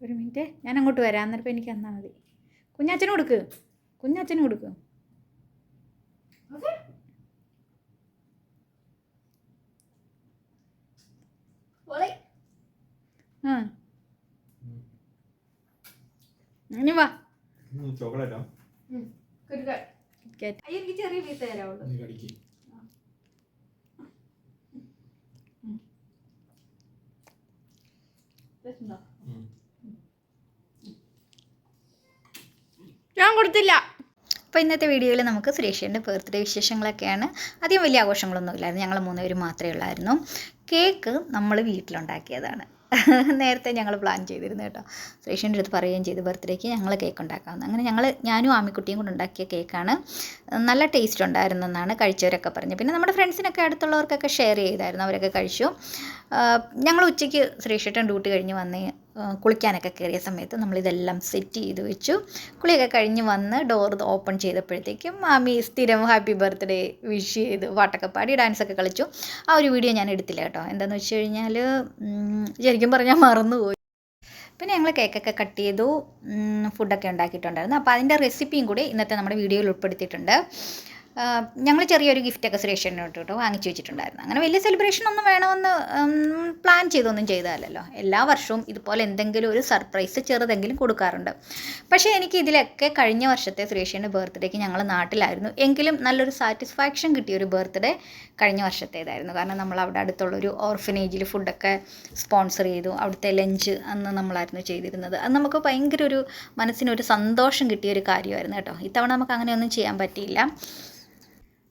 ഒരു മിനിറ്റ്. ഞാൻ അങ്ങോട്ട് വരാം. എന്നിട്ട് എനിക്ക് തന്നാൽ മതി. കുഞ്ഞാച്ചനും കൊടുക്ക്. കുഞ്ഞാച്ചനും കൊടുക്ക്. ആ. ഇനി വാ. ചോക്ലേറ്റാ? കിറ്റ്കാറ്റ്. അയ്യോ, എനിക്ക് ചെറിയ പീസ് തരാവുള്ളൂ നീ കടിക്ക് ഉം. ഞാൻ കൊടുത്തില്ല. അപ്പോൾ ഇന്നത്തെ വീഡിയോയിൽ നമുക്ക് സുരേഷിന്റെ ബർത്ത്ഡേ വിശേഷങ്ങളൊക്കെയാണ്. അധികം വലിയ ആഘോഷങ്ങളൊന്നും ഇല്ലായിരുന്നു. ഞങ്ങൾ മൂന്നുപേരും മാത്രമേ ഉള്ളായിരുന്നു. കേക്ക് നമ്മൾ വീട്ടിലുണ്ടാക്കിയതാണ്. നേരത്തെ ഞങ്ങൾ പ്ലാൻ ചെയ്തിരുന്നു കേട്ടോ. സുരേഷിന്റെ അടുത്ത് പറയുകയും ചെയ്തു ബർത്ത്ഡേക്ക് ഞങ്ങൾ കേക്ക് ഉണ്ടാക്കാമെന്ന്. അങ്ങനെ ഞങ്ങൾ ഞാനും ആമിക്കുട്ടിയും കൂടെ ഉണ്ടാക്കിയ കേക്കാണ്. നല്ല ടേസ്റ്റ് ഉണ്ടായിരുന്നു എന്നാണ് കഴിച്ചവരൊക്കെ പറഞ്ഞത്. പിന്നെ നമ്മുടെ ഫ്രണ്ട്സിനൊക്കെ അടുത്തുള്ളവർക്കൊക്കെ ഷെയർ ചെയ്തായിരുന്നു. അവരൊക്കെ കഴിച്ചു. ഞങ്ങൾ ഉച്ചയ്ക്ക് സുരേഷേട്ടൻ ഡ്യൂട്ടി കഴിഞ്ഞ് വന്ന് കുളിക്കാനൊക്കെ കയറിയ സമയത്ത് നമ്മളിതെല്ലാം സെറ്റ് ചെയ്ത് വെച്ചു. കുളിയൊക്കെ കഴിഞ്ഞ് വന്ന് ഡോർ ഓപ്പൺ ചെയ്തപ്പോഴത്തേക്കും മാമി സ്ഥിരം ഹാപ്പി ബർത്ത്ഡേ വിഷ് ചെയ്ത് പാട്ടൊക്കെ പാടി ഡാൻസൊക്കെ കളിച്ചു. ആ ഒരു വീഡിയോ ഞാൻ എടുത്തില്ല കേട്ടോ. എന്താണെന്ന് വെച്ച് കഴിഞ്ഞാൽ ശരിക്കും പറഞ്ഞാൽ മറന്നുപോയി. പിന്നെ ഞങ്ങൾ കേക്കൊക്കെ കട്ട് ചെയ്തു. ഫുഡൊക്കെ ഉണ്ടാക്കിയിട്ടുണ്ടായിരുന്നു. അപ്പോൾ അതിന്റെ റെസിപ്പിയും കൂടി ഇന്നത്തെ നമ്മുടെ വീഡിയോയിൽ ഉൾപ്പെടുത്തിയിട്ടുണ്ട്. ഞങ്ങൾ ചെറിയൊരു ഗിഫ്റ്റൊക്കെ സുരേഷനോട്ട് കേട്ടോ വാങ്ങിച്ചു വെച്ചിട്ടുണ്ടായിരുന്നു. അങ്ങനെ വലിയ സെലിബ്രേഷൻ ഒന്നും വേണമെന്ന് പ്ലാൻ ചെയ്തൊന്നും ചെയ്താലല്ലോ എല്ലാ വർഷവും ഇതുപോലെ എന്തെങ്കിലും ഒരു സർപ്രൈസ് ചെറുതെങ്കിലും കൊടുക്കാറുണ്ട്. പക്ഷേ എനിക്ക് ഇതിലൊക്കെ കഴിഞ്ഞ വർഷത്തെ സുരേഷിന്റെ ബർത്ത്ഡേക്ക് ഞങ്ങൾ നാട്ടിലായിരുന്നു. എങ്കിലും നല്ലൊരു സാറ്റിസ്ഫാക്ഷൻ കിട്ടിയ ഒരു ബർത്ത്ഡേ കഴിഞ്ഞ വർഷത്തേതായിരുന്നു. കാരണം നമ്മൾ അവിടെ അടുത്തുള്ളൊരു ഓർഫനേജിൽ ഫുഡൊക്കെ സ്പോൺസർ ചെയ്തു. അവിടുത്തെ ലഞ്ച് അന്ന് നമ്മളായിരുന്നു ചെയ്തിരുന്നത്. അത് നമുക്ക് ഭയങ്കര ഒരു മനസ്സിനൊരു സന്തോഷം കിട്ടിയ ഒരു കാര്യമായിരുന്നു കേട്ടോ. ഇത്തവണ നമുക്ക് അങ്ങനെയൊന്നും ചെയ്യാൻ പറ്റിയില്ല.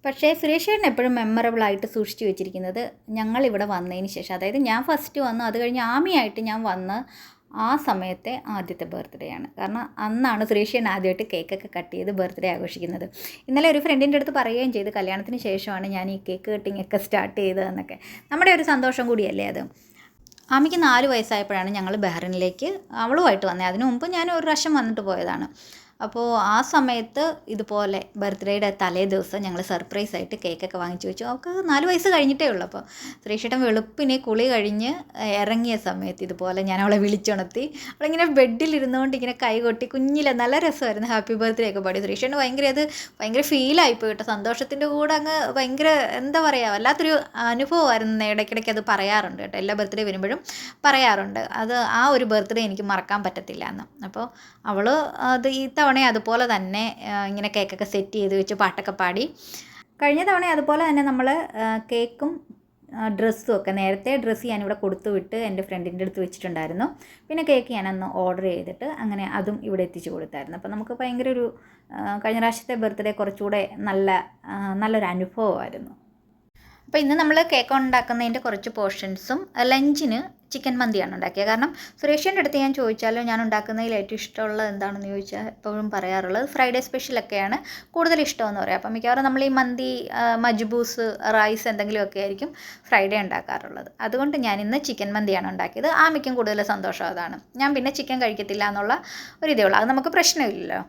പക്ഷേ സുരേഷ് ചേട്ടൻ എപ്പോഴും മെമ്മറബിൾ ആയിട്ട് സൂക്ഷിച്ചു വെച്ചിരിക്കുന്നത് ഞങ്ങൾ ഇവിടെ വന്നതിന് ശേഷം. അതായത് ഞാൻ ഫസ്റ്റ് വന്നു. അത് കഴിഞ്ഞ് ആമിയായിട്ട് ഞാൻ വന്ന് ആ സമയത്തെ ആദ്യത്തെ ബർത്ത്ഡേ ആണ്. കാരണം അന്നാണ് സുരേഷ് ചേട്ടൻ ആദ്യമായിട്ട് കേക്കൊക്കെ കട്ട് ചെയ്ത് ബർത്ത്ഡേ ആഘോഷിക്കുന്നത്. ഇന്നലെ ഒരു ഫ്രണ്ടിന്റെ അടുത്ത് പറയുകയും ചെയ്തു കല്യാണത്തിന് ശേഷമാണ് ഞാൻ ഈ കേക്ക് കട്ടിംഗ് ഒക്കെ സ്റ്റാർട്ട് ചെയ്തതെന്നൊക്കെ നമ്മുടെ ഒരു സന്തോഷം കൂടിയല്ലേ അത്? ആമിക്ക് നാല് വയസ്സായപ്പോഴാണ് ഞങ്ങൾ ബഹ്റിനിലേക്ക് അവളുമായിട്ട് വന്നത്. അതിനു മുമ്പ് ഞാൻ ഒരു പ്രാവശ്യം വന്നിട്ട് പോയതാണ്. അപ്പോൾ ആ സമയത്ത് ഇതുപോലെ ബർത്ത്ഡേയുടെ തലേ ദിവസം ഞങ്ങൾ സർപ്രൈസ് ആയിട്ട് കേക്കൊക്കെ വാങ്ങിച്ചു വെച്ചു. അവൾക്ക് നാല് വയസ്സ് കഴിഞ്ഞിട്ടേ ഉള്ളൂ. അപ്പോൾ ശ്രീഷേട്ടൻ വെളുപ്പിനെ കുളി കഴിഞ്ഞ് ഇറങ്ങിയ സമയത്ത് ഇതുപോലെ ഞാൻ അവളെ വിളിച്ചുണർത്തി. അവളിങ്ങനെ ബെഡിലിരുന്നുകൊണ്ട് ഇങ്ങനെ കൈ കൊട്ടി കുഞ്ഞിലെ നല്ല രസമായിരുന്നു. ഹാപ്പി ബർത്ത്ഡേ ഒക്കെ പാടി. ശ്രീഷേട്ടൻ ഭയങ്കര അത് ഭയങ്കര ഫീലായിപ്പോയി കേട്ടോ. സന്തോഷത്തിന്റെ കൂടെ അങ്ങ് ഭയങ്കര എന്താ പറയുക വല്ലാത്തൊരു അനുഭവമായിരുന്നു. ഇടയ്ക്കിടയ്ക്ക് അത് പറയാറുണ്ട് കേട്ടോ. എല്ലാ ബർത്ത്ഡേ വരുമ്പോഴും പറയാറുണ്ട്. അത് ആ ഒരു ബർത്ത്ഡേ എനിക്ക് മറക്കാൻ പറ്റത്തില്ല എന്ന്. അപ്പോൾ അവൾ അത് ഈ തവണ അതുപോലെ തന്നെ ഇങ്ങനെ കേക്കൊക്കെ സെറ്റ് ചെയ്ത് വെച്ച് പാട്ടൊക്കെ പാടി. കഴിഞ്ഞ തവണ അതുപോലെ തന്നെ നമ്മൾ കേക്കും ഡ്രസ്സും ഒക്കെ നേരത്തെ ഡ്രസ്സ് ഞാനിവിടെ കൊടുത്തു വിട്ട് എന്റെ ഫ്രണ്ടിന്റെ അടുത്ത് വെച്ചിട്ടുണ്ടായിരുന്നു. പിന്നെ കേക്ക് ഞാനന്ന് ഓർഡർ ചെയ്തിട്ട് അങ്ങനെ അതും ഇവിടെ എത്തിച്ചു കൊടുത്തായിരുന്നു. അപ്പോൾ നമുക്ക് ഭയങ്കര ഒരു കഴിഞ്ഞ പ്രാവശ്യത്തെ ബർത്ത്ഡേ കുറച്ചുകൂടെ നല്ല നല്ലൊരു അനുഭവമായിരുന്നു. അപ്പോൾ ഇന്ന് നമ്മൾ കേക്ക് ഉണ്ടാക്കുന്നതിന്റെ കുറച്ച് പോർഷൻസും ലഞ്ചിന് ചിക്കൻ മന്തിയാണ് ഉണ്ടാക്കിയത്. കാരണം സുരേഷിന്റെ അടുത്ത് ഞാൻ ചോദിച്ചാലോ ഞാൻ ഉണ്ടാക്കുന്നതിൽ ഏറ്റവും ഇഷ്ടമുള്ളത് എന്താണെന്ന് ചോദിച്ചാൽ എപ്പോഴും പറയാറുള്ളത് ഫ്രൈഡേ സ്പെഷ്യലൊക്കെയാണ് കൂടുതൽ ഇഷ്ടമെന്ന് പറയാം. അപ്പം മിക്കവാറും നമ്മൾ ഈ മന്തി ആ, മജ്ബൂസ് റൈസ് എന്തെങ്കിലുമൊക്കെ ആയിരിക്കും ഫ്രൈഡേ ഉണ്ടാക്കാറുള്ളത്. അതുകൊണ്ട് ഞാൻ ഇന്ന് ചിക്കൻ മന്തിയാണ് ഉണ്ടാക്കിയത്. ആമിക്കും കൂടുതൽ സന്തോഷം അതാണ്. ഞാൻ പിന്നെ ചിക്കൻ കഴിക്കത്തില്ല എന്നുള്ള ഒരു ഇതേ ഉള്ളൂ. അത് നമുക്ക് പ്രശ്നമില്ലല്ലോ.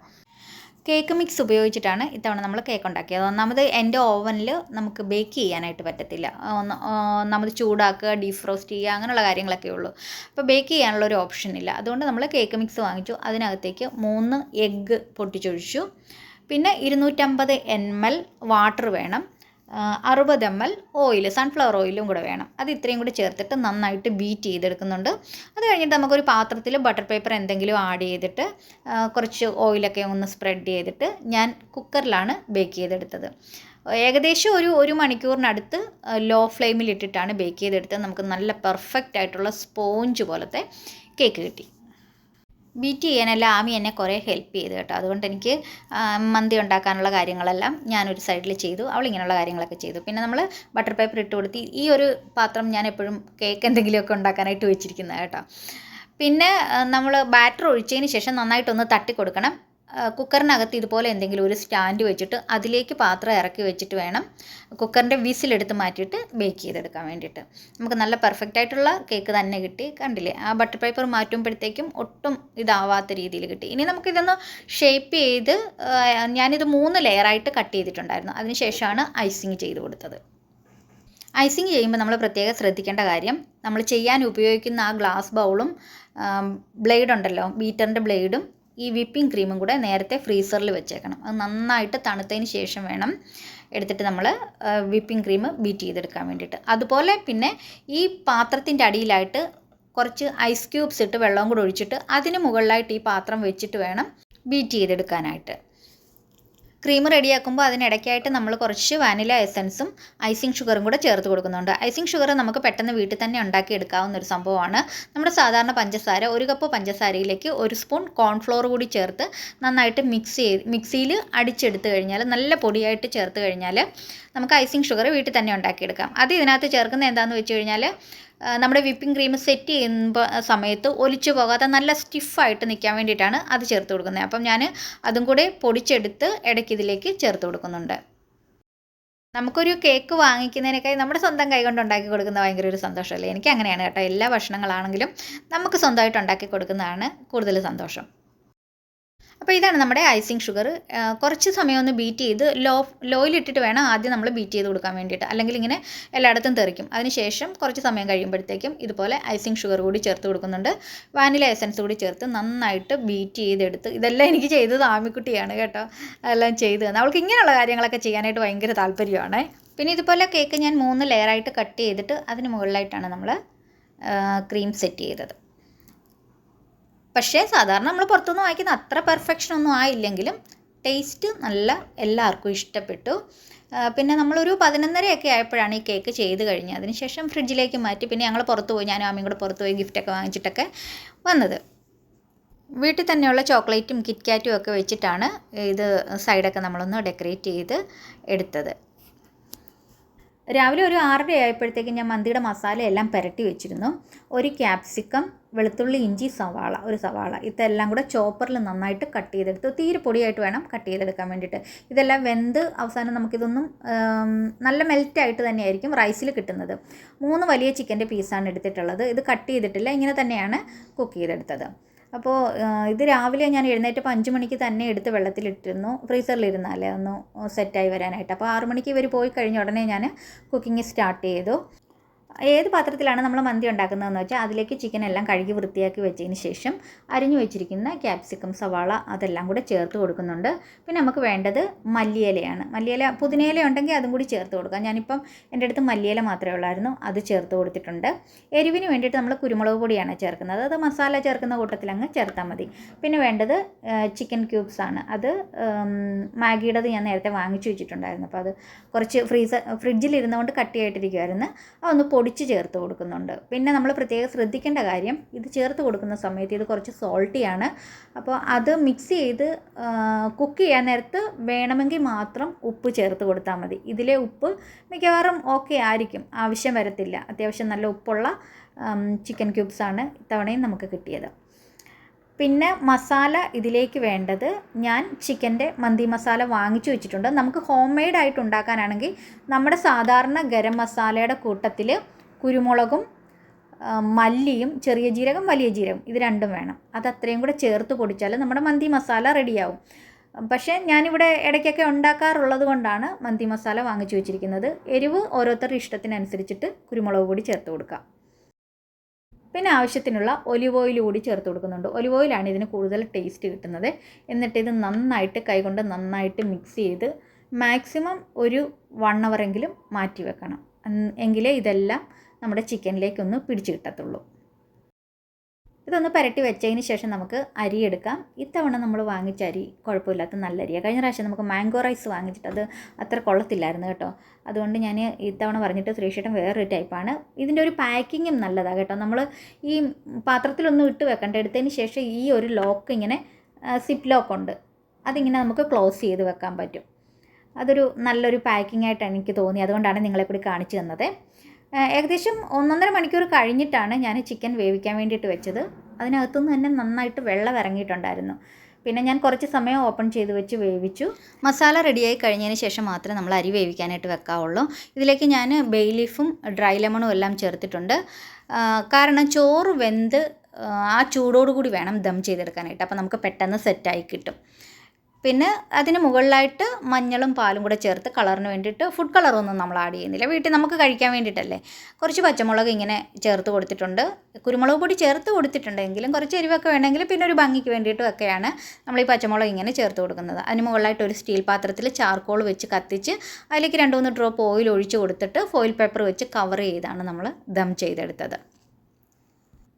കേക്ക് മിക്സ് ഉപയോഗിച്ചിട്ടാണ് ഇത്തവണ നമ്മൾ കേക്ക് ഉണ്ടാക്കിയത്. ഒന്നാമത് എന്റെ ഓവനിൽ നമുക്ക് ബേക്ക് ചെയ്യാനായിട്ട് പറ്റത്തില്ല. ഒന്ന് ഒന്നാമത് ചൂടാക്കുക ഡീപ് ഫ്രോസ്റ്റ് ചെയ്യുക അങ്ങനെയുള്ള കാര്യങ്ങളൊക്കെ ഉള്ളൂ. അപ്പോൾ ബേക്ക് ചെയ്യാനുള്ള ഒരു ഓപ്ഷൻ ഇല്ല. അതുകൊണ്ട് നമ്മൾ കേക്ക് മിക്സ് വാങ്ങിച്ചു. അതിനകത്തേക്ക് മൂന്ന് എഗ്ഗ് പൊട്ടിച്ചൊഴിച്ചു. പിന്നെ ഇരുന്നൂറ്റമ്പത് എം എൽ വാട്ടർ വേണം. അറുപത് എം എൽ ഓയിൽ സൺഫ്ലവർ ഓയിലും കൂടെ വേണം. അത് ഇത്രയും കൂടി ചേർത്തിട്ട് നന്നായിട്ട് ബീറ്റ് ചെയ്തെടുക്കുന്നുണ്ട്. അത് കഴിഞ്ഞിട്ട് നമുക്കൊരു പാത്രത്തിൽ ബട്ടർ പേപ്പർ എന്തെങ്കിലും ആഡ് ചെയ്തിട്ട് കുറച്ച് ഓയിലൊക്കെ ഒന്ന് സ്പ്രെഡ് ചെയ്തിട്ട് ഞാൻ കുക്കറിലാണ് ബേക്ക് ചെയ്തെടുത്തത്. ഏകദേശം ഒരു ഒരു മണിക്കൂറിനടുത്ത് ലോ ഫ്ലെയിമിൽ ഇട്ടിട്ടാണ് ബേക്ക് ചെയ്തെടുത്തത്. നമുക്ക് നല്ല പെർഫെക്റ്റ് ആയിട്ടുള്ള സ്പോഞ്ച് പോലത്തെ കേക്ക് കിട്ടി. ബീറ്റ് ചെയ്യാനെല്ലാം ആമി എന്നെ കുറേ ഹെൽപ്പ് ചെയ്തു കേട്ടോ. അതുകൊണ്ട് എനിക്ക് മന്തി ഉണ്ടാക്കാനുള്ള കാര്യങ്ങളെല്ലാം ഞാനൊരു സൈഡിൽ ചെയ്തു. അവൾ ഇങ്ങനെയുള്ള കാര്യങ്ങളൊക്കെ ചെയ്തു. പിന്നെ നമ്മൾ ബട്ടർ പേപ്പർ ഇട്ട് കൊടുത്ത് ഈ ഒരു പാത്രം ഞാൻ എപ്പോഴും കേക്ക് എന്തെങ്കിലുമൊക്കെ ഉണ്ടാക്കാനായിട്ട് വെച്ചിരിക്കുന്നത് കേട്ടോ. പിന്നെ നമ്മൾ ബാറ്റർ ഒഴിച്ചതിന് ശേഷം നന്നായിട്ടൊന്ന് തട്ടി കൊടുക്കണം കുക്കറിനകത്ത് ഇതുപോലെ എന്തെങ്കിലും ഒരു സ്റ്റാൻഡ് വെച്ചിട്ട് അതിലേക്ക് പാത്രം ഇറക്കി വെച്ചിട്ട് വേണം കുക്കറിന്റെ വിസിലെടുത്ത് മാറ്റിയിട്ട് ബേക്ക് ചെയ്തെടുക്കാൻ വേണ്ടിയിട്ട്. നമുക്ക് നല്ല പെർഫെക്റ്റ് ആയിട്ടുള്ള കേക്ക് തന്നെ കിട്ടി. കണ്ടില്ലേ? ആ ബട്ടർ പേപ്പർ മാറ്റുമ്പോഴത്തേക്കും ഒട്ടും ഇതാവാത്ത രീതിയിൽ കിട്ടി. ഇനി നമുക്കിതൊന്ന് ഷേപ്പ് ചെയ്ത് ഞാനിത് മൂന്ന് ലെയറായിട്ട് കട്ട് ചെയ്തിട്ടുണ്ടായിരുന്നു. അതിനുശേഷമാണ് ഐസിങ് ചെയ്ത് കൊടുത്തത്. ഐസിങ് ചെയ്യുമ്പോൾ നമ്മൾ പ്രത്യേകം ശ്രദ്ധിക്കേണ്ട കാര്യം നമ്മൾ ചെയ്യാൻ ഉപയോഗിക്കുന്ന ആ ഗ്ലാസ് ബൗളും ബ്ലേഡ് ഉണ്ടല്ലോ ബീറ്ററിന്റെ ബ്ലേഡും ഈ വിപ്പിംഗ് ക്രീമും കൂടെ നേരത്തെ ഫ്രീസറിൽ വെച്ചേക്കണം. അത് നന്നായിട്ട് തണുത്തതിന് ശേഷം വേണം എടുത്തിട്ട് നമ്മൾ വിപ്പിംഗ് ക്രീം ബീറ്റ് ചെയ്തെടുക്കാൻ വേണ്ടിയിട്ട്. അതുപോലെ പിന്നെ ഈ പാത്രത്തിന്റെ അടിയിലായിട്ട് കുറച്ച് ഐസ് ക്യൂബ്സ് ഇട്ട് വെള്ളവും കൂടെ ഒഴിച്ചിട്ട് അതിന് മുകളിലായിട്ട് ഈ പാത്രം വെച്ചിട്ട് വേണം ബീറ്റ് ചെയ്തെടുക്കാനായിട്ട്. ക്രീം റെഡിയാക്കുമ്പോൾ അതിനിടയ്ക്കായിട്ട് നമ്മൾ കുറച്ച് വാനില എസൻസും ഐസിങ് ഷുഗറും കൂടെ ചേർത്ത് കൊടുക്കുന്നുണ്ട്. ഐസിങ് ഷുഗർ നമുക്ക് പെട്ടെന്ന് വീട്ടിൽ തന്നെ ഉണ്ടാക്കി എടുക്കാവുന്ന ഒരു സംഭവമാണ്. നമ്മുടെ സാധാരണ പഞ്ചസാര ഒരു കപ്പ് പഞ്ചസാരയിലേക്ക് ഒരു സ്പൂൺ കോൺഫ്ലോർ കൂടി ചേർത്ത് നന്നായിട്ട് മിക്സ് ചെയ്ത് മിക്സിയിൽ അടിച്ചെടുത്ത് കഴിഞ്ഞാൽ നല്ല പൊടിയായിട്ട് ചേർത്ത് കഴിഞ്ഞാൽ നമുക്ക് ഐസിങ് ഷുഗർ വീട്ടിൽ തന്നെ ഉണ്ടാക്കിയെടുക്കാം. അത് ഇതിനകത്ത് ചേർക്കുന്നത് എന്താണെന്ന് വെച്ച് കഴിഞ്ഞാൽ നമ്മുടെ വിപ്പിംഗ് ക്രീം സെറ്റ് ചെയ്യുമ്പോൾ സമയത്ത് ഒലിച്ചു പോകാതെ നല്ല സ്റ്റിഫായിട്ട് നിൽക്കാൻ വേണ്ടിയിട്ടാണ് അത് ചേർത്ത് കൊടുക്കുന്നത്. അപ്പം ഞാൻ അതും കൂടെ പൊടിച്ചെടുത്ത് ഇടയ്ക്ക് ഇതിലേക്ക് ചേർത്ത് കൊടുക്കുന്നുണ്ട്. നമുക്കൊരു കേക്ക് വാങ്ങിക്കുന്നതിനേക്കായി നമ്മുടെ സ്വന്തം കൈ കൊണ്ട് ഉണ്ടാക്കി കൊടുക്കുന്ന ഭയങ്കര ഒരു സന്തോഷമല്ലേ? എനിക്ക് അങ്ങനെയാണ് കേട്ടോ. എല്ലാ ഭക്ഷണങ്ങളാണെങ്കിലും നമുക്ക് സ്വന്തമായിട്ട് ഉണ്ടാക്കി കൊടുക്കുന്നതാണ് കൂടുതൽ സന്തോഷം. അപ്പോൾ ഇതാണ് നമ്മുടെ ഐസിങ് ഷുഗർ കുറച്ച് സമയം ഒന്ന് ബീറ്റ് ചെയ്ത് ലോ ലോയിലിട്ടിട്ട് വേണം ആദ്യം നമ്മൾ ബീറ്റ് ചെയ്ത് കൊടുക്കാൻ വേണ്ടിയിട്ട്. അല്ലെങ്കിൽ ഇങ്ങനെ എല്ലായിടത്തും തെറിക്കും. അതിനുശേഷം കുറച്ച് സമയം കഴിയുമ്പോഴത്തേക്കും ഇതുപോലെ ഐസിങ് ഷുഗർ കൂടി ചേർത്ത് കൊടുക്കുന്നുണ്ട്. വാനില എസൻസ് കൂടി ചേർത്ത് നന്നായിട്ട് ബീറ്റ് ചെയ്തെടുത്ത്. ഇതെല്ലാം എനിക്ക് ചെയ്തത് ആമിക്കുട്ടിയാണ് കേട്ടോ. അതെല്ലാം ചെയ്ത് തന്നെ. അവൾക്ക് ഇങ്ങനെയുള്ള കാര്യങ്ങളൊക്കെ ചെയ്യാനായിട്ട് ഭയങ്കര താല്പര്യമാണ്. പിന്നെ ഇതുപോലെ കേക്ക് ഞാൻ മൂന്ന് ലെയറായിട്ട് കട്ട് ചെയ്തിട്ട് അതിന് മുകളിലായിട്ടാണ് നമ്മൾ ക്രീം സെറ്റ് ചെയ്തത്. പക്ഷേ സാധാരണ നമ്മൾ പുറത്തുനിന്ന് വാങ്ങിക്കുന്ന അത്ര പെർഫെക്ഷൻ ഒന്നും ആയില്ലെങ്കിലും ടേസ്റ്റ് നല്ല എല്ലാവർക്കും ഇഷ്ടപ്പെട്ടു. പിന്നെ നമ്മളൊരു പതിനൊന്നരയൊക്കെ ആയപ്പോഴാണ് ഈ കേക്ക് ചെയ്ത് കഴിഞ്ഞത്. അതിനുശേഷം ഫ്രിഡ്ജിലേക്ക് മാറ്റി പിന്നെ ഞങ്ങൾ പുറത്ത് പോയി ഞാനും അമ്മയും കൂടെ പുറത്ത് പോയി ഗിഫ്റ്റൊക്കെ വാങ്ങിച്ചിട്ടൊക്കെ വന്നത്. വീട്ടിൽ തന്നെയുള്ള ചോക്ലേറ്റും കിറ്റ്കാറ്റും ഒക്കെ വെച്ചിട്ടാണ് ഇത് സൈഡൊക്കെ നമ്മളൊന്ന് ഡെക്കറേറ്റ് ചെയ്ത് എടുത്തത്. രാവിലെ ഒരു ആറര ആയപ്പോഴത്തേക്കും ഞാൻ മന്തിയുടെ മസാല എല്ലാം പുരട്ടി വെച്ചിരുന്നു. ഒരു ക്യാപ്സിക്കം വെളുത്തുള്ളി ഇഞ്ചി സവാള ഒരു സവാള. ഇതെല്ലാം കൂടെ ചോപ്പറിൽ നന്നായിട്ട് കട്ട് ചെയ്തെടുത്തു. തീരെ പൊടിയായിട്ട് വേണം കട്ട് ചെയ്തെടുക്കാൻ വേണ്ടിയിട്ട്. ഇതെല്ലാം വെന്ത് അവസാനം നമുക്കിതൊന്നും നല്ല മെൽറ്റായിട്ട് തന്നെയായിരിക്കും റൈസിൽ കിട്ടുന്നത്. മൂന്ന് വലിയ ചിക്കന്റെ പീസാണ് എടുത്തിട്ടുള്ളത്. ഇത് കട്ട് ചെയ്തിട്ടില്ല. ഇങ്ങനെ തന്നെയാണ് കുക്ക് ചെയ്തെടുത്തത്. അപ്പോൾ ഇത് രാവിലെ ഞാൻ എഴുന്നേറ്റപ്പോൾ അഞ്ച് മണിക്ക് തന്നെ എടുത്ത് വെള്ളത്തിലിട്ടിരുന്നു. ഫ്രീസറിലിരുന്നാലേ ഒന്ന് സെറ്റായി വരാനായിട്ട്. അപ്പോൾ ആറുമണിക്ക് ഇവർ പോയി കഴിഞ്ഞ ഉടനെ ഞാൻ കുക്കിംഗ് സ്റ്റാർട്ട് ചെയ്തു. ഏത് പാത്രത്തിലാണ് നമ്മൾ മന്തി ഉണ്ടാക്കുന്നതെന്ന് വെച്ചാൽ അതിലേക്ക് ചിക്കൻ എല്ലാം കഴുകി വൃത്തിയാക്കി വെച്ചതിന് ശേഷം അരിഞ്ഞു വെച്ചിരിക്കുന്ന ക്യാപ്സിക്കം സവാള അതെല്ലാം കൂടെ ചേർത്ത് കൊടുക്കുന്നുണ്ട്. പിന്നെ നമുക്ക് വേണ്ടത് മല്ലിയിലയാണ്. മല്ലിയില പുതിനയില ഉണ്ടെങ്കിൽ അതും കൂടി ചേർത്ത് കൊടുക്കാം. ഞാനിപ്പം എന്റെ അടുത്ത് മല്ലിയില മാത്രമേ ഉള്ളായിരുന്നു അത് ചേർത്ത് കൊടുത്തിട്ടുണ്ട്. എരിവിന് വേണ്ടിയിട്ട് നമ്മൾ കുരുമുളക് പൊടിയാണ് ചേർക്കുന്നത്. അത് മസാല ചേർക്കുന്ന കൂട്ടത്തിൽ അങ്ങ് ചേർത്താൽ മതി. പിന്നെ വേണ്ടത് ചിക്കൻ ക്യൂബ്സ് ആണ്. അത് മാഗിയുടേത് ഞാൻ നേരത്തെ വാങ്ങിച്ചു വെച്ചിട്ടുണ്ടായിരുന്നു. അപ്പോൾ അത് കുറച്ച് ഫ്രീസർ ഫ്രിഡ്ജിൽ ഇരുന്നുകൊണ്ട് കട്ടിയായിട്ടിരിക്കുമായിരുന്നു അതൊന്ന് പൊടിച്ച് ചേർത്ത് കൊടുക്കുന്നുണ്ട്. പിന്നെ നമ്മൾ പ്രത്യേകം ശ്രദ്ധിക്കേണ്ട കാര്യം ഇത് ചേർത്ത് കൊടുക്കുന്ന സമയത്ത് ഇത് കുറച്ച് സോൾട്ടിയാണ് അപ്പോൾ അത് മിക്സ് ചെയ്ത് കുക്ക് ചെയ്യാൻ നേരത്ത് വേണമെങ്കിൽ മാത്രം ഉപ്പ് ചേർത്ത് കൊടുത്താൽ മതി. ഇതിലെ ഉപ്പ് മിക്കവാറും ഓക്കെ ആയിരിക്കും. ആവശ്യം വരത്തില്ല. അത്യാവശ്യം നല്ല ഉപ്പുള്ള ചിക്കൻ ക്യൂബ്സാണ് ഇത്തവണയും നമുക്ക് കിട്ടിയത്. പിന്നെ മസാല ഇതിലേക്ക് വേണ്ടത് ഞാൻ ചിക്കന്റെ മന്തി മസാല വാങ്ങിച്ചു വെച്ചിട്ടുണ്ട്. നമുക്ക് ഹോം മെയ്ഡ് ആയിട്ട് ഉണ്ടാക്കാനാണെങ്കിൽ നമ്മുടെ സാധാരണ ഗരം മസാലയുടെ കൂട്ടത്തിൽ കുരുമുളകും മല്ലിയും ചെറിയ ജീരകം വലിയ ജീരകം ഇത് രണ്ടും വേണം. അത് അത്രയും കൂടെ ചേർത്ത് പൊടിച്ചാൽ നമ്മുടെ മന്തി മസാല റെഡിയാവും. പക്ഷേ ഞാനിവിടെ ഇടയ്ക്കൊക്കെ ഉണ്ടാക്കാറുള്ളത് കൊണ്ടാണ് മന്തി മസാല വാങ്ങിച്ചു വെച്ചിരിക്കുന്നത്. എരിവ് ഓരോരുത്തരുടെ ഇഷ്ടത്തിനനുസരിച്ചിട്ട് കുരുമുളക് കൂടി ചേർത്ത് കൊടുക്കാം പിന്നെ ആവശ്യത്തിനുള്ള ഒലിവ് ഓയിൽ കൂടി ചേർത്ത് കൊടുക്കുന്നുണ്ട്. ഒലിവ് ഓയിലാണ് ഇതിന് കൂടുതൽ ടേസ്റ്റ് കിട്ടുന്നത്. എന്നിട്ട് ഇത് നന്നായിട്ട് കൈകൊണ്ട് നന്നായിട്ട് മിക്സ് ചെയ്ത് മാക്സിമം ഒരു വൺ അവറെങ്കിലും മാറ്റി വെക്കണം. എങ്കിലേ ഇതെല്ലാം നമ്മുടെ ചിക്കനിലേക്കൊന്ന് പിടിച്ച് കിട്ടത്തുള്ളൂ. ഇതൊന്ന് പരട്ടി വെച്ചതിന് ശേഷം നമുക്ക് അരി എടുക്കാം. ഇത്തവണ നമ്മൾ വാങ്ങിച്ച അരി കുഴപ്പമില്ലാത്ത നല്ല അരിയാണ് കഴിഞ്ഞ പ്രാവശ്യം നമുക്ക് മാംഗോ റൈസ് വാങ്ങിച്ചിട്ട് അത് അത്ര കൊള്ളത്തില്ലായിരുന്നു കേട്ടോ. അതുകൊണ്ട് ഞാൻ ഇത്തവണ പറഞ്ഞിട്ട് ശ്രീഷേട്ടൻ വേറൊരു ടൈപ്പാണ് ഇതിന്റെ ഒരു പാക്കിങ്ങും നല്ലതാണ് കേട്ടോ. നമ്മൾ ഈ പാത്രത്തിലൊന്നും ഇട്ട് വെക്കേണ്ട. എടുത്തതിന് ശേഷം ഈ ഒരു ലോക്ക് ഇങ്ങനെ സിപ്പ് ലോക്ക് ഉണ്ട്. അതിങ്ങനെ നമുക്ക് ക്ലോസ് ചെയ്ത് വെക്കാൻ പറ്റും. അതൊരു നല്ലൊരു പാക്കിംഗ് ആയിട്ട് എനിക്ക് തോന്നി. അതുകൊണ്ടാണ് നിങ്ങളെ കൂടി കാണിച്ചു തന്നത്. ഏകദേശം ഒന്നൊന്നര മണിക്കൂർ കഴിഞ്ഞിട്ടാണ് ഞാൻ ചിക്കൻ വേവിക്കാൻ വേണ്ടിയിട്ട് വെച്ചത്. അതിനകത്തുനിന്ന് തന്നെ നന്നായിട്ട് വെള്ളം ഇറങ്ങിയിട്ടുണ്ടായിരുന്നു. പിന്നെ ഞാൻ കുറച്ച് സമയം ഓപ്പൺ ചെയ്ത് വെച്ച് വേവിച്ചു. മസാല റെഡിയായി കഴിഞ്ഞതിന് ശേഷം മാത്രമേ നമ്മൾ അരി വേവിക്കാനായിട്ട് വെക്കാവുള്ളൂ. ഇതിലേക്ക് ഞാൻ ബേ ലീഫും ഡ്രൈ ലെമണും എല്ലാം ചേർത്തിട്ടുണ്ട്. കാരണം ചോറ് വെന്ത് ആ, ചൂടോടുകൂടി ചൂടോട് കൂടി വേണം ദം ചെയ്തെടുക്കാനായിട്ട്. അപ്പോൾ നമുക്ക് പെട്ടെന്ന് സെറ്റായി കിട്ടും. പിന്നെ അതിന് മുകളിലായിട്ട് മഞ്ഞളും പാലും കൂടെ ചേർത്ത് കളറിന് വേണ്ടിയിട്ട് ഫുഡ് കളറൊന്നും നമ്മൾ ആഡ് ചെയ്യുന്നില്ല. വീട്ടിൽ നമുക്ക് കഴിക്കാൻ വേണ്ടിയിട്ടല്ലേ? കുറച്ച് പച്ചമുളക് ഇങ്ങനെ ചേർത്ത് കൊടുത്തിട്ടുണ്ട്. കുരുമുളക് പൊടി ചേർത്ത് കൊടുത്തിട്ടുണ്ടെങ്കിലും കുറച്ച് എരിവൊക്കെ വേണമെങ്കിൽ പിന്നെ ഒരു ഭംഗിക്ക് വേണ്ടിയിട്ടും ഒക്കെയാണ് നമ്മൾ ഈ പച്ചമുളക് ഇങ്ങനെ ചേർത്ത് കൊടുക്കുന്നത്. അതിന് മുകളിലായിട്ട് ഒരു സ്റ്റീൽ പാത്രത്തിൽ ചാർക്കോൾ വെച്ച് കത്തിച്ച് അതിലേക്ക് രണ്ട് മൂന്ന് ഡ്രോപ്പ് ഓയിൽ ഒഴിച്ച് കൊടുത്തിട്ട് ഫോയിൽ പേപ്പർ വെച്ച് കവർ ചെയ്താണ് നമ്മൾ ദം ചെയ്തെടുത്തത്.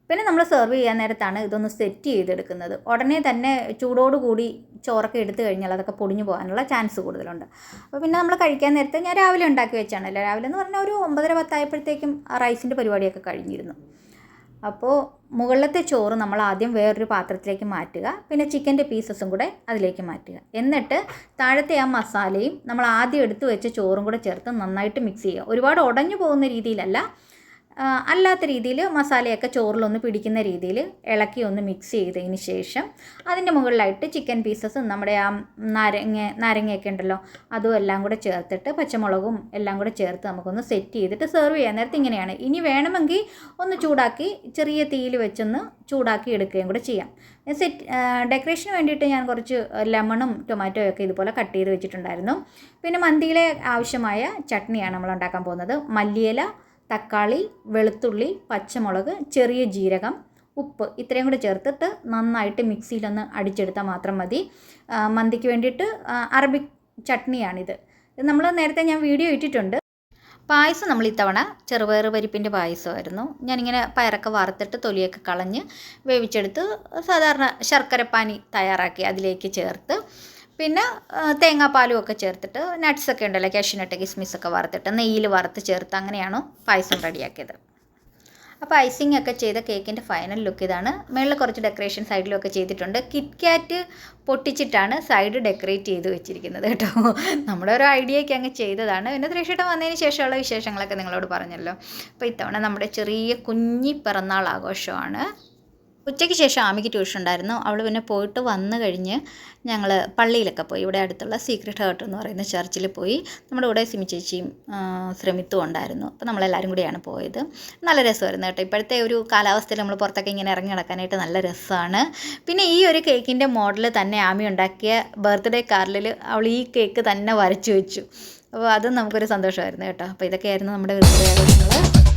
പിന്നെ നമ്മൾ സെർവ് ചെയ്യാൻ നേരത്താണ് ഇതൊന്ന് സെറ്റ് ചെയ്തെടുക്കുന്നത്. ഉടനെ തന്നെ ചൂടോടുകൂടി ചോറൊക്കെ എടുത്തു കഴിഞ്ഞാൽ അതൊക്കെ പൊടിഞ്ഞു പോകാനുള്ള ചാൻസ് കൂടുതലുണ്ട്. അപ്പോൾ പിന്നെ നമ്മൾ കഴിക്കാൻ നേരത്തെ ഞാൻ രാവിലെ ഉണ്ടാക്കി വെച്ചാണല്ലോ രാവിലെ എന്ന് പറഞ്ഞാൽ ഒരു ഒമ്പതര പത്തായപ്പോഴത്തേക്കും റൈസിന്റെ പരിപാടിയൊക്കെ കഴിഞ്ഞിരുന്നു. അപ്പോൾ മുകളിലത്തെ ചോറ് നമ്മൾ ആദ്യം വേറൊരു പാത്രത്തിലേക്ക് മാറ്റുക. പിന്നെ ചിക്കന്റെ പീസസും കൂടെ അതിലേക്ക് മാറ്റുക. എന്നിട്ട് താഴത്തെ ആ മസാലയും നമ്മൾ ആദ്യം എടുത്തു വെച്ച ചോറും കൂടെ ചേർത്ത് നന്നായിട്ട് മിക്സ് ചെയ്യുക. ഒരുപാട് ഉടഞ്ഞു പോകുന്ന രീതിയിലല്ല അല്ലാത്ത രീതിയിൽ മസാലയൊക്കെ ചോറിലൊന്ന് പിടിക്കുന്ന രീതിയിൽ ഇളക്കി ഒന്ന് മിക്സ് ചെയ്തതിന് ശേഷം അതിന്റെ മുകളിലായിട്ട് ചിക്കൻ പീസസ് നമ്മുടെ ആ നാരങ്ങ നാരങ്ങയൊക്കെ ഉണ്ടല്ലോ അതും എല്ലാം കൂടെ ചേർത്തിട്ട് പച്ചമുളകും എല്ലാം കൂടെ ചേർത്ത് നമുക്കൊന്ന് സെറ്റ് ചെയ്തിട്ട് സെർവ് ചെയ്യാൻ നേരത്തെ ഇങ്ങനെയാണ്. ഇനി വേണമെങ്കിൽ ഒന്ന് ചൂടാക്കി ചെറിയ തീയിൽ വെച്ചൊന്ന് ചൂടാക്കി എടുക്കുകയും കൂടെ ചെയ്യാം. സെറ്റ് ഡെക്കറേഷന് വേണ്ടിയിട്ട് ഞാൻ കുറച്ച് ലെമണും ടൊമാറ്റോയും ഒക്കെ ഇതുപോലെ കട്ട് ചെയ്ത് വെച്ചിട്ടുണ്ടായിരുന്നു. പിന്നെ മന്തിയിലെ ആവശ്യമായ ചട്നിയാണ് നമ്മൾ ഉണ്ടാക്കാൻ പോകുന്നത്. മല്ലിയില തക്കാളി വെളുത്തുള്ളി പച്ചമുളക് ചെറിയ ജീരകം ഉപ്പ് ഇത്രയും കൂടെ ചേർത്തിട്ട് നന്നായിട്ട് മിക്സിയിലൊന്ന് അടിച്ചെടുത്താൽ മാത്രം മതി. മന്തിക്ക് വേണ്ടിയിട്ട് അറബിക് ചട്നിയാണിത്. ഇത് നമ്മൾ നേരത്തെ ഞാൻ വീഡിയോ ഇട്ടിട്ടുണ്ട്. പായസം നമ്മൾ ഇത്തവണ ചെറുപയർ പരിപ്പിന്റെ പായസമായിരുന്നു. ഞാനിങ്ങനെ പയറൊക്കെ വറുത്തിട്ട് തൊലിയൊക്കെ കളഞ്ഞ് വേവിച്ചെടുത്ത് സാധാരണ ശർക്കരപ്പാനി തയ്യാറാക്കി അതിലേക്ക് ചേർത്ത് പിന്നെ തേങ്ങാപ്പാലും ഒക്കെ ചേർത്തിട്ട് നട്ട്സ് ഒക്കെ ഉണ്ടല്ലോ കാഷ്യൂനട്ട് കിസ്മിസ് ഒക്കെ വറുത്തിട്ട് നെയ്യിൽ വറുത്ത് ചേർത്ത് അങ്ങനെയാണ് പായസം റെഡിയാക്കിയത്. അപ്പോൾ ഐസിങ് ഒക്കെ ചെയ്ത കേക്കിന്റെ ഫൈനൽ ലുക്ക് ഇതാണ്. മേളിൽ കുറച്ച് ഡെക്കറേഷൻ സൈഡിലും ഒക്കെ ചെയ്തിട്ടുണ്ട്. കിറ്റ് കാറ്റ് പൊട്ടിച്ചിട്ടാണ് സൈഡ് ഡെക്കറേറ്റ് ചെയ്ത് വെച്ചിരിക്കുന്നത് കേട്ടോ. നമ്മുടെ ഒരു ഐഡിയയൊക്കെ അങ്ങ് ചെയ്തതാണ്. പിന്നെ ത്രേഷിട്ടം വന്നതിന് ശേഷമുള്ള വിശേഷങ്ങളൊക്കെ നിങ്ങളോട് പറഞ്ഞല്ലോ. അപ്പോൾ ഇത്തവണ നമ്മുടെ ചെറിയ കുഞ്ഞി പിറന്നാൾ ആഘോഷമാണ്. ഉച്ചയ്ക്ക് ശേഷം ആമിക്ക് ട്യൂഷൻ ഉണ്ടായിരുന്നു. അവൾ പിന്നെ പോയിട്ട് വന്നു കഴിഞ്ഞ് ഞങ്ങൾ പള്ളിയിലൊക്കെ പോയി. ഇവിടെ അടുത്തുള്ള സീക്രട്ട് ഹേർട്ട് എന്ന് പറയുന്ന ചർച്ചിൽ പോയി. നമ്മുടെ കൂടെ സിമി ചേച്ചിയും ശ്രമിത്തും ഉണ്ടായിരുന്നു. അപ്പോൾ നമ്മളെല്ലാവരും കൂടിയാണ് പോയത്. നല്ല രസമായിരുന്നു കേട്ടോ. ഇപ്പോഴത്തെ ഒരു കാലാവസ്ഥയിൽ നമ്മൾ പുറത്തൊക്കെ ഇങ്ങനെ ഇറങ്ങി നടക്കാനായിട്ട് നല്ല രസമാണ്. പിന്നെ ഈ ഒരു കേക്കിന്റെ മോഡൽ തന്നെ ആമി ഉണ്ടാക്കിയ ബർത്ത്ഡേ കാർഡിൽ അവൾ ഈ കേക്ക് തന്നെ വരച്ചു വെച്ചു. അപ്പോൾ അതും നമുക്കൊരു സന്തോഷമായിരുന്നു കേട്ടോ. അപ്പോൾ ഇതൊക്കെയായിരുന്നു നമ്മുടെ ആഘോഷങ്ങൾ